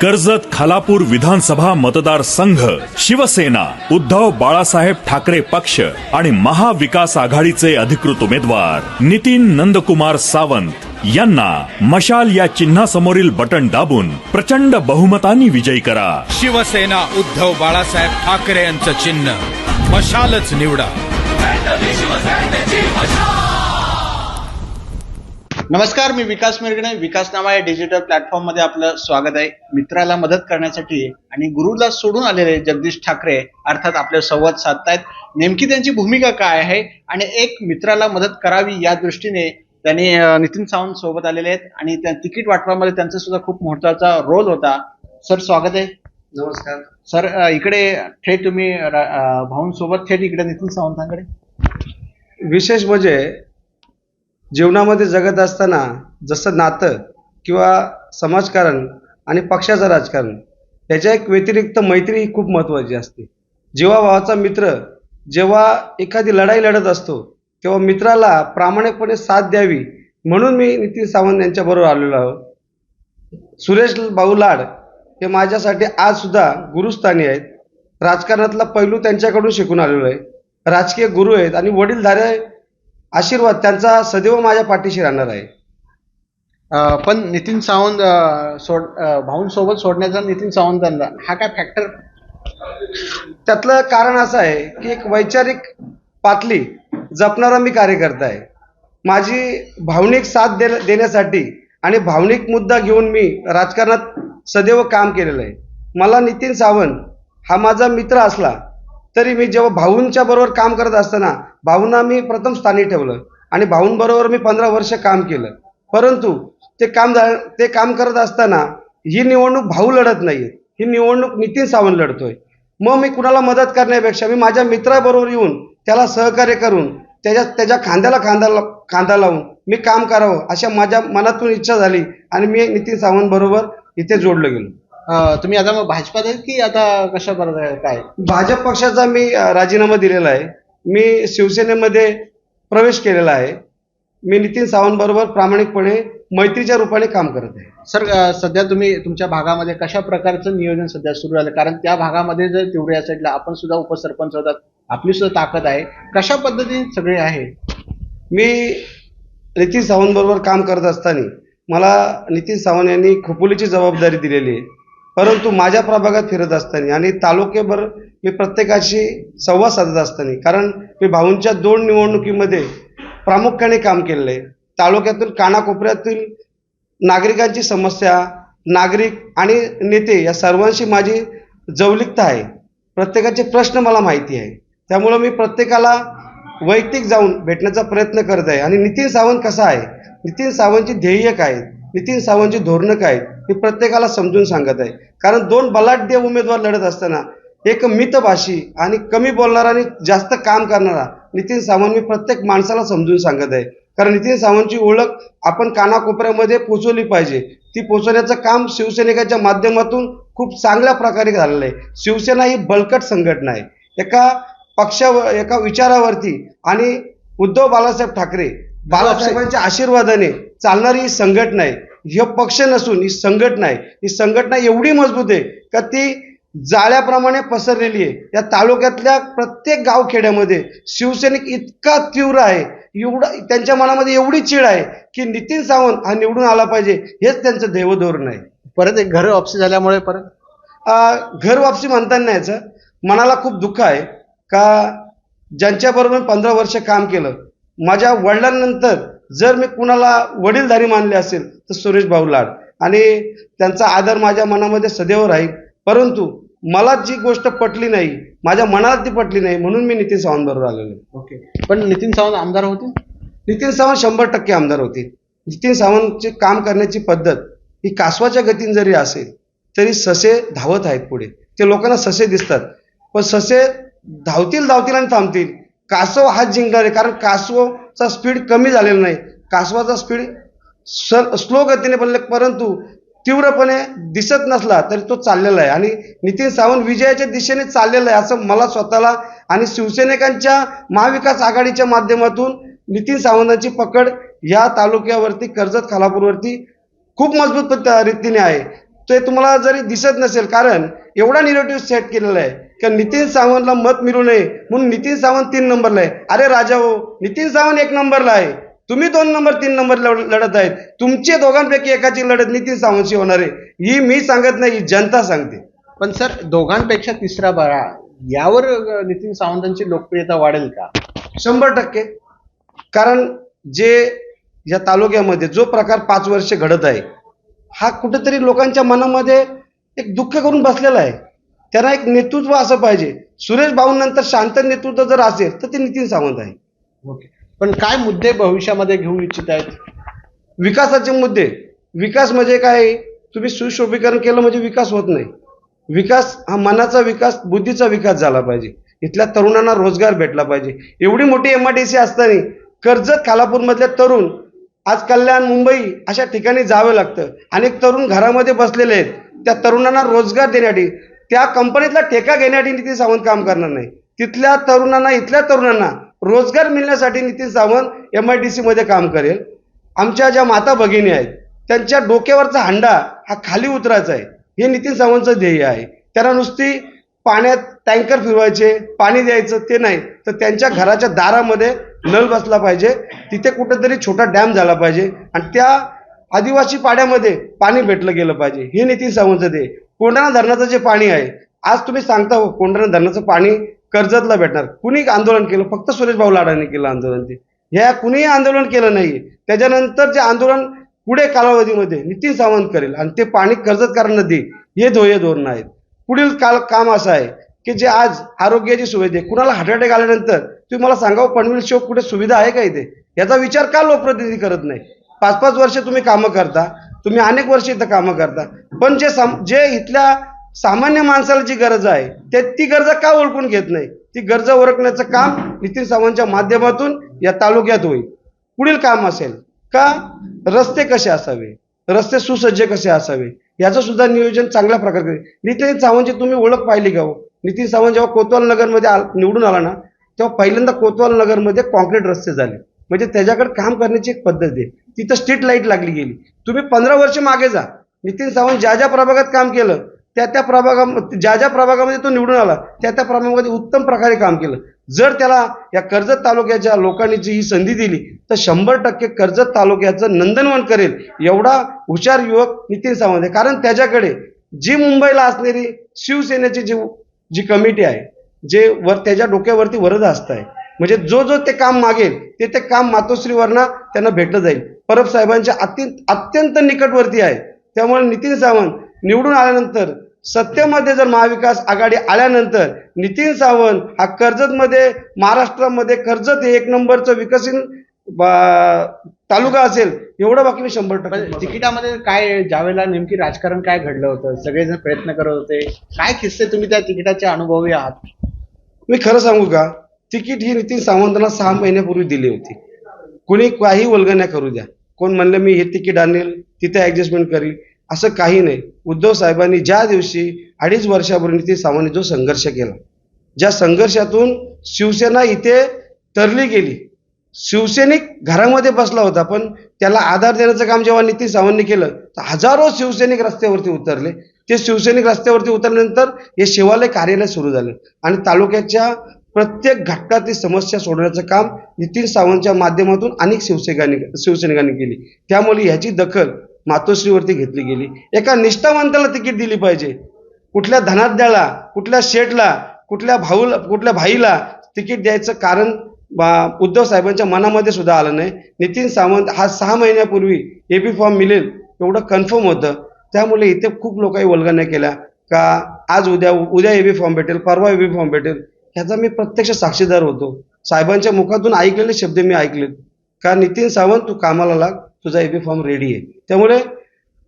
कर्जत खालापूर विधानसभा मतदारसंघ शिवसेना उद्धव बाळासाहेब ठाकरे पक्ष आणि महाविकास आघाडीचे अधिकृत उमेदवार नितीन नंदकुमार सावंत यांना मशाल या चिन्हासमोरील बटन दाबून प्रचंड बहुमतानी विजयी करा. शिवसेना उद्धव बाळासाहेब ठाकरे यांचं चिन्ह. मशालच निवडा. नमस्कार मी विकास मिरगणे. विकास नावा या डिजिटल प्लॅटफॉर्ममध्ये आपलं स्वागत आहे. मित्राला मदत करण्यासाठी आणि गुरुला सोडून आलेले जगदीश ठाकरे अर्थात आपले संवाद साधतायत. नेमकी त्यांची भूमिका काय आहे आणि एक मित्राला मदत करावी या दृष्टीने त्यांनी नितीन सावंत सोबत आलेले आहेत आणि त्या तिकीट वाटपामध्ये त्यांचा सुद्धा खूप महत्त्वाचा रोल होता. सर स्वागत आहे. नमस्कार. सर इकडे थेट तुम्ही भाऊंसोबत थेट इकडे नितीन सावंतांकडे. विशेष म्हणजे जीवनामध्ये जगत असताना जसं नातं किंवा समाजकारण आणि पक्षाचं राजकारण याच्या एक व्यतिरिक्त मैत्री ही खूप महत्त्वाची असते. जेव्हा भावाचा मित्र जेव्हा एखादी लढाई लढत असतो तेव्हा मित्राला प्रामाणिकपणे साथ द्यावी म्हणून मी नितीन सावंत यांच्याबरोबर आलेलो आहोत सुरेश भाऊ लाड हे माझ्यासाठी आजसुद्धा गुरुस्थानी आहेत. राजकारणातला पैलू त्यांच्याकडून शिकून आलेलो आहे. राजकीय गुरु आहेत आणि वडीलधारे आशीर्वाद त्यांचा सदैव माझ्या पाठीशी राहणार आहे. अं, पण नितीन सावंत अं, सोड अं, भाऊंसोबत सोडण्याचा नितीन सावंतांना हा काय फॅक्टर त्यातलं कारण असं आहे की एक वैचारिक पातळी जपणारा मी कार्यकर्ता आहे. माझी भावनिक साथ दे देण्यासाठी आणि भावनिक मुद्दा घेऊन मी राजकारणात सदैव काम केलेलं आहे. मला नितीन सावंत हा माझा मित्र असला तरी मी जेव्हा भाऊंच्या बरोबर काम करत असताना भाऊंना मी प्रथम स्थानी ठेवलं आणि भाऊंबरोबर मी पंधरा वर्ष काम केलं. परंतु ते काम ते काम करत असताना ही निवडणूक भाऊ लढत नाही ही निवडणूक नितीन सावंत लढतोय. मग मी कुणाला मदत करण्यापेक्षा मी माझ्या मित्राबरोबर येऊन त्याला सहकार्य करून त्याच्या त्याच्या खांद्याला खांदा खांदा लावून मी काम करावं अशा माझ्या मनातून इच्छा झाली आणि मी नितीन सावंत बरोबर इथे जोडलं गेलो. तुम्ही आता मग भाजपात आहेत की आता कशा बरोबर काय? भाजप पक्षाचा मी राजीनामा दिलेला आहे. मी शिवसेनेमध्ये प्रवेश केलेला आहे. मी नितीन सावंत बरोबर प्रामाणिकपणे मैत्रीच्या रूपाने काम करत आहे. सर सध्या तुम्ही तुमच्या भागामध्ये कशा प्रकारचं नियोजन सध्या सुरू झालं? कारण त्या भागामध्ये जर तिवरे या साईडला आपण सुद्धा उपसरपंच होतात. आपली सुद्धा ताकद आहे. कशा पद्धतीने सगळे आहे? मी नितीन सावंत बरोबर काम करत असताना मला नितीन सावंत यांनी खोपोलीची जबाबदारी दिलेली आहे. परंतु माझ्या प्रभागात फिरत असताना आणि तालुक्याभर मी प्रत्येकाशी संवाद साधत असताना कारण मी भाऊंच्या दोन निवडणुकीमध्ये प्रामुख्याने काम केलेलं आहे. तालुक्यातून कानाकोपऱ्यातील नागरिकांची समस्या नागरिक आणि नेते या सर्वांशी माझी जवलिकता आहे. प्रत्येकाचे प्रश्न मला माहिती आहे. त्यामुळं मी प्रत्येकाला वैयक्तिक जाऊन भेटण्याचा प्रयत्न करत आहे. आणि नितीन सावंत कसा आहे? नितीन सावंतची ध्येय काय? आहेत? नितीन सावंतची धोरणं काय? आहेत? मी प्रत्येकाला समजून सांगत आहे. कारण दोन बलाढ्य उमेदवार लढत असताना एक मितभाषी आणि कमी बोलणारा आणि जास्त काम करणारा नितीन सावंत मी प्रत्येक माणसाला समजून सांगत आहे. कारण नितीन सावंतची ओळख आपण कानाकोपऱ्यामध्ये पोचवली पाहिजे. ती पोचवण्याचं काम शिवसैनिकाच्या माध्यमातून खूप चांगल्या प्रकारे झालेलं आहे. शिवसेना ही बळकट संघटना आहे. एका पक्षावर एका विचारावरती आणि उद्धव बाळासाहेब ठाकरे बाळासाहेबांच्या आशीर्वादाने चालणारी ही संघटना आहे. हे पक्ष नसून ही संघटना आहे. ही संघटना एवढी मजबूत आहे का ती जाळ्याप्रमाणे पसरलेली आहे. या तालुक्यातल्या प्रत्येक गावखेड्यामध्ये शिवसैनिक इतका तीव्र आहे. एवढा त्यांच्या मनामध्ये एवढी चीड आहे की नितीन सावंत हा निवडून आला पाहिजे हेच त्यांचं देवधोरण आहे. परत एक घर ऑप्शन झाल्यामुळे परत? घर वापसी म्हणता नाही याचं. मनाला खूप दुःख आहे. का ज्यांच्याबरोबर पंधरा वर्ष काम केलं माझ्या वडिलांनंतर जर मी कुणाला वडीलधारी मानले असेल तर सुरेश भाऊ लाड. आणि त्यांचा आदर माझ्या मनामध्ये सदैव राहील. परंतु मला जी गोष्ट पटली नाही माझ्या मनाला ती पटली नाही म्हणून मी नितीन सावंत बरोबर आलेलो. ओके. पण नितीन सावंत आमदार होते? नितीन सावंत शंभर टक्के आमदार होते. नितीन सावंतचे काम करण्याची पद्धत ही कासवाच्या गतीने जरी असेल तरी ससे धावत आहेत पुढे. ते लोकांना ससे दिसतात. पण ससे धावतील धावतील आणि थांबतील. कासव हात जिंकणार आहे कारण कासवाचा स्पीड कमी झालेला नाही. कासवाचा स्पीड स्लो गतीने बनले परंतु तीव्रपणे दिसत नसला तरी तो चाललेला आहे. आणि नितीन सावंत विजयाच्या दिशेने चाललेला आहे असं मला स्वतःला आणि शिवसैनिकांच्या महाविकास आघाडीच्या माध्यमातून नितीन सावंतांची पकड या तालुक्यावरती कर्जत खालापूरवरती खूप मजबूत पद्ध- रीतीने आहे. ते तुम्हाला जरी दिसत नसेल कारण एवढा निगेटिव्ह सेट केलेला आहे की नितीन सावंतला मत मिळू नये म्हणून नितीन सावंत तीन नंबरला आहे. अरे राजा हो नितीन सावंत एक नंबरला आहे. तुम्ही दोन नंबर तीन नंबर लढ- लढत आहेत. तुमचे दोघांपैकी एकाची लढत नितीन सावंतशी होणार आहे. ही मी सांगत नाही ही जनता सांगते. पण सर दोघांपेक्षा तिसरा बरा यावर नितीन सावंतांची लोकप्रियता वाढेल का? शंभर टक्के. कारण जे या तालुक्यामध्ये जो प्रकार पाच वर्ष घडत आहे हा कुठेतरी लोकांच्या मनामध्ये एक दुःख करून बसलेला आहे. त्यांना एक नेतृत्व असं पाहिजे. सुरेश भाऊंनंतर शांत नेतृत्व जर असेल तर ते नितीन सावंत आहे. ओके. पण काय मुद्दे भविष्यामध्ये घेऊ इच्छित आहेत? विकासाचे मुद्दे. विकास म्हणजे काय? तुम्ही सुशोभीकरण केलं म्हणजे विकास होत नाही. विकास हा मनाचा विकास बुद्धीचा विकास झाला पाहिजे. इथल्या तरुणांना रोजगार भेटला पाहिजे. एवढी मोठी एम आय डी सी असताना कर्जत खालापूरमधले तरुण आज कल्याण मुंबई अशा ठिकाणी जावं लागतं. अनेक तरुण घरामध्ये बसलेले आहेत. त्या तरुणांना रोजगार देण्यासाठी त्या कंपनीतला ठेका घेण्यासाठी नितीन सावंत काम करणार नाही. तिथल्या तरुणांना इथल्या तरुणांना रोजगार मिळण्यासाठी Nitin Sawant M I D सीमध्ये काम करेल. आमच्या ज्या माता भगिनी आहेत त्यांच्या डोक्यावरचा हंडा हा खाली उतरायचा आहे. हे नितीन सावंतचं ध्येय आहे. त्यांना नुसती पाण्यात टँकर फिरवायचे पाणी द्यायचं ते नाही तर त्यांच्या घराच्या दारामध्ये नळ बसला पाहिजे. तिथे कुठेतरी छोटा डॅम झाला पाहिजे आणि त्या आदिवासी पाड्यामध्ये पाणी भेटलं गेलं पाहिजे. हे नितीन सावंतचं ध्येय कोंढाणा धरणाचं जे पाणी आहे आज तुम्ही सांगता हो कोंढाणा धरणाचं पाणी कर्जतला भेटणार. कुणी आंदोलन केलं? फक्त सुरेश भाऊ लाडाने केलं आंदोलन ते. ह्या कुणीही आंदोलन केलं नाही त्याच्यानंतर जे आंदोलन पुढे कालावधीमध्ये नितीन सावंत करेल आणि ते पाणी कर्जतकारांना देईल हे ध्येय धोरण आहेत पुढील काल काम असं आहे की जे आज आरोग्याची सुविधा आहे. कुणाला हार्ट अटॅक आल्यानंतर तुम्ही मला सांगावं पनवेल शोक कुठे सुविधा आहे का इथे? याचा विचार का लोकप्रतिनिधी करत नाही? पाच पाच वर्ष तुम्ही कामं करता. तुम्ही अनेक वर्ष इथं कामं करता. पण जे सम जे इथल्या सामान्य माणसाला जी गरज आहे त्या ती गरजा का ओळखून घेत नाही? ती गरजा ओळखण्याचं काम नितीन सावंतच्या माध्यमातून या तालुक्यात होईल. पुढील काम असेल का? रस्ते कसे असावे? रस्ते सुसज्ज कसे असावे? याचं सुद्धा नियोजन चांगल्या प्रकारे नितीन सावंतची तुम्ही ओळख पाहिली का हो? नितीन सावंत जेव्हा कोतवाल नगरमध्ये आल- निवडून आला ना तेव्हा पहिल्यांदा कोतवाल नगरमध्ये कॉन्क्रीट रस्ते झाले. म्हणजे त्याच्याकडे काम करण्याची एक पद्धत आहे. तिथं स्ट्रीट लाइट लागली गेली. तुम्ही पंधरा वर्ष मागे जा. नितीन सावंत ज्या ज्या प्रभागात काम केलं त्या त्या प्रभागा ज्या ज्या प्रभागामध्ये तो निवडून आला त्या त्या प्रभागामध्ये उत्तम प्रकारे काम केलं. जर त्याला या कर्जत तालुक्याच्या लोकांनी जी ही संधी दिली तर शंभर टक्के कर्जत तालुक्याचं नंदनवन करेल एवढा हुशार युवक नितीन सावंत आहे. कारण त्याच्याकडे जी मुंबईला असणारी शिवसेनेची जी जी कमिटी आहे जे वर त्याच्या डोक्यावरती वरद असत आहे. म्हणजे जो जो ते काम मागेल ते ते काम मातोश्रीवरनं त्यांना भेटलं जाईल. परब साहेबांच्या अत्यंत अत्यंत निकटवर्ती आहे. त्यामुळे नितीन सावंत निवडून आल्यानंतर सत्तेमध्ये जर महाविकास आघाडी आल्यानंतर नितीन सावंत हा कर्जतमध्ये महाराष्ट्रामध्ये कर्जत हे एक नंबरचं विकसित तालुका असेल एवढं बाकी मी शंभर टक्के तिकिटामध्ये काय ज्यावेळेला नेमकी राजकारण काय घडलं होतं सगळेजण प्रयत्न करत होते काय किस्से तुम्ही त्या तिकिटाचे अनुभवी आहात? मी खरं सांगू का तिकीट ही नितीन सावंतांना सहा महिन्यापूर्वी दिली होती. कुणी काही वल्गण्या करू द्या. कोण म्हणलं मी हे तिकीट आणेल तिथे ऍडजस्टमेंट करील. असं काही नाही. उद्धव साहेबांनी ज्या दिवशी अडीच वर्षापूर्वी नितीन सामान्य जो संघर्ष केला ज्या संघर्षातून शिवसेना इथे तरली गेली. शिवसैनिक घरामध्ये बसला होता पण त्याला आधार देण्याचं काम जेव्हा नितीन सावंतने केलं तर हजारो शिवसैनिक रस्त्यावरती उतरले. ते शिवसैनिक रस्त्यावरती उतरल्यानंतर हे शिवालय कार्यालय सुरू झालं आणि तालुक्याच्या प्रत्येक घटकातली समस्या सोडवण्याचं काम नितीन सावंतच्या माध्यमातून अनेक शिवसैनिकांनी शिवसैनिकांनी केली. त्यामुळे ह्याची दखल मातोश्रीवरती घेतली गेली. एका निष्ठावंताला तिकीट दिली पाहिजे. कुठल्या धनाढ्याला कुठल्या शेठला कुठल्या भाऊला कुठल्या भाईला तिकीट द्यायचं कारण बा- उद्धव साहेबांच्या मनामध्ये सुद्धा आलं नाही. नितीन सावंत हा सहा महिन्यापूर्वी ए बी फॉर्म मिळेल एवढं कन्फर्म होतं. त्यामुळे इथे खूप लोकांनी वल्गण्या केल्या. का आज उद्या उद्या ए बी फॉर्म भेटेल परवा ए बी फॉर्म भेटेल ह्याचा मी प्रत्यक्ष साक्षीदार होतो. साहेबांच्या मुखातून ऐकलेले शब्द मी ऐकलेत. का नितीन सावंत तू कामाला लाग. तुझा एबी फॉर्म रेडी आहे. त्यामुळे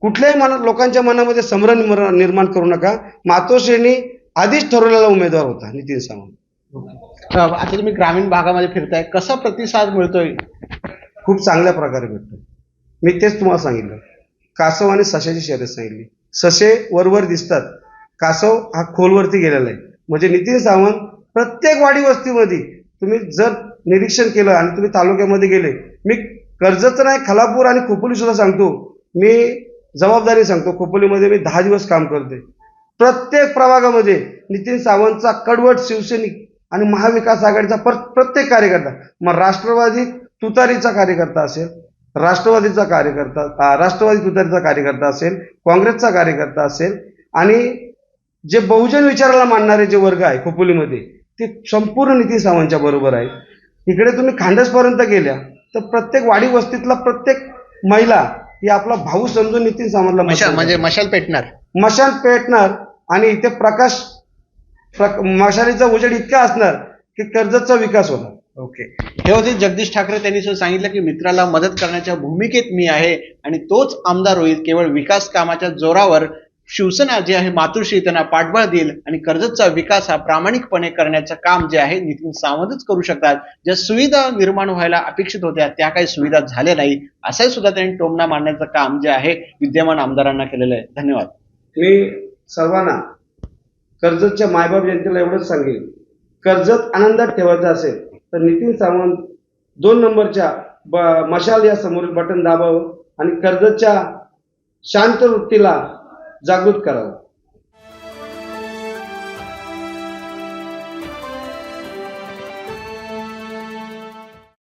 कुठल्याही मना लोकांच्या मनामध्ये संभ्रम निर्माण- करू नका. मातोश्रेणी आधीच ठरवलेला उमेदवार होता नितीन सावंत. आता तुम्ही ग्रामीण भागामध्ये फिरताय. कसा प्रतिसाद मिळतोय? खूप चांगल्या प्रकारे भेटतो मी तेच तुम्हाला सांगितलं. कासव आणि सशाची शर्यत सांगितली. ससे वरवर दिसतात. कासव हा खोलवरती गेलेला आहे. म्हणजे नितीन सावंत प्रत्येक वाडी वस्तीमध्ये तुम्ही जर निरीक्षण केलं आणि तुम्ही तालुक्यामध्ये गेले मी कर्जत नाही खलापूर आणि खोपोली सुद्धा सांगतो. मी जबाबदारी सांगतो खोपोलीमध्ये मी दहा दिवस काम करते प्रत्येक प्रभागामध्ये नितीन सावंतचा कडवट शिवसैनिक आणि महाविकास आघाडीचा पर प्रत्येक कार्यकर्ता मग राष्ट्रवादी तुतारीचा कार्यकर्ता असेल राष्ट्रवादीचा कार्यकर्ता राष्ट्रवादी तुतारीचा कार्यकर्ता असेल काँग्रेसचा कार्यकर्ता असेल आणि जे बहुजन विचाराला मानणारे जे वर्ग आहे खोपोलीमध्ये ते संपूर्ण नितीन सावंतच्या बरोबर आहे इकडे तुम्ही खांडसपर्यंत गेल्या तर प्रत्येक वाडी वस्तीतला प्रत्येक महिला ही आपला भाऊ समजून नितीन सावंतला मशाल मतदान म्हणजे. मशाल पेटणार. मशाल पेटणार आणि इथे प्रकाश प्रक- मशालीचा उजेड इतका असणार की कर्जतचा विकास होणार. ओके. हे होते जगदीश ठाकरे त्यांनी सुद्धा सांगितलं की मित्राला मदत करण्याच्या भूमिकेत मी आहे आणि तोच आमदार होईल. केवळ विकास कामाच्या जोरावर शिवसेना जी आहे मातोश्री त्यांना पाठबळ देईल आणि कर्जतचा विकास हा प्रामाणिकपणे करण्याचं काम जे आहे नितीन सावंतच करू शकतात. ज्या सुविधा निर्माण व्हायला अपेक्षित होत्या त्या काही सुविधा झाल्या नाही. असंही सुद्धा त्यांनी टोमणा मारण्याचं काम जे आहे विद्यमान आमदारांना केलेलं आहे. धन्यवाद. मी सर्वांना कर्जतच्या मायबाप जनतेला एवढंच सांगेन. कर्जत आनंदात ठेवायचं असेल तर नितीन सावंत दोन नंबरच्या ब- मशाल या समोरील बटन दाबावं आणि कर्जतच्या शांत वृत्तीला जागृत करावं.